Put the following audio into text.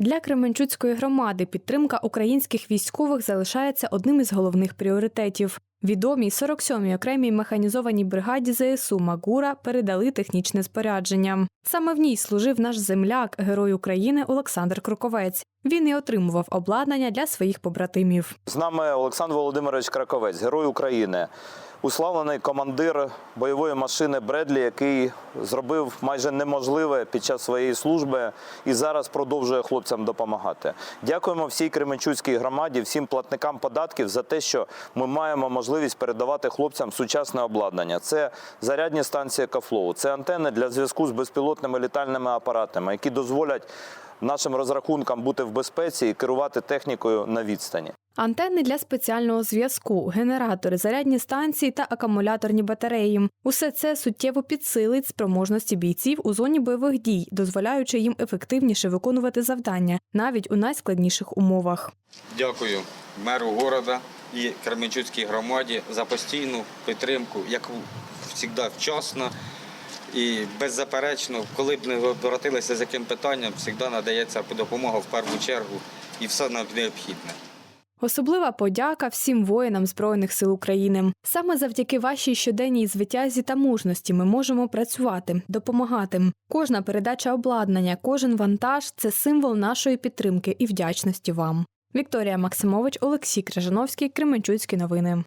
Для Кременчуцької громади підтримка українських військових залишається одним із головних пріоритетів. Відомій 47-й окремій механізованій бригаді ЗСУ Магура передали технічне спорядження. Саме в ній служив наш земляк, герой України Олександр Кроковець. Він і отримував обладнання для своїх побратимів. З нами Олександр Володимирович Краковець, герой України, уславлений командир бойової машини Бредлі, який зробив майже неможливе під час своєї служби і зараз продовжує хлопцям допомагати. Дякуємо всій Кременчуцькій громаді, всім платникам податків за те, що ми маємо можливість передавати хлопцям сучасне обладнання. Це зарядні станції Кафлоу, це антени для зв'язку з безпілотними літальними апаратами, які дозволять нашим розрахункам бути в безпеці і керувати технікою на відстані. Антенни для спеціального зв'язку, генератори, зарядні станції та акумуляторні батареї. Усе це суттєво підсилить спроможності бійців у зоні бойових дій, дозволяючи їм ефективніше виконувати завдання навіть у найскладніших умовах. Дякую меру города і Кременчуцькій громаді за постійну підтримку, яку завжди вчасно і беззаперечно, коли б не обратилися з яким питанням, завжди надається допомога в першу чергу і все необхідне. Особлива подяка всім воїнам Збройних сил України. Саме завдяки вашій щоденній звитязі та мужності ми можемо працювати, допомагати. Кожна передача обладнання, кожен вантаж це символ нашої підтримки і вдячності вам. Вікторія Максимович, Олексій Крижановський, Кременчуцькі новини.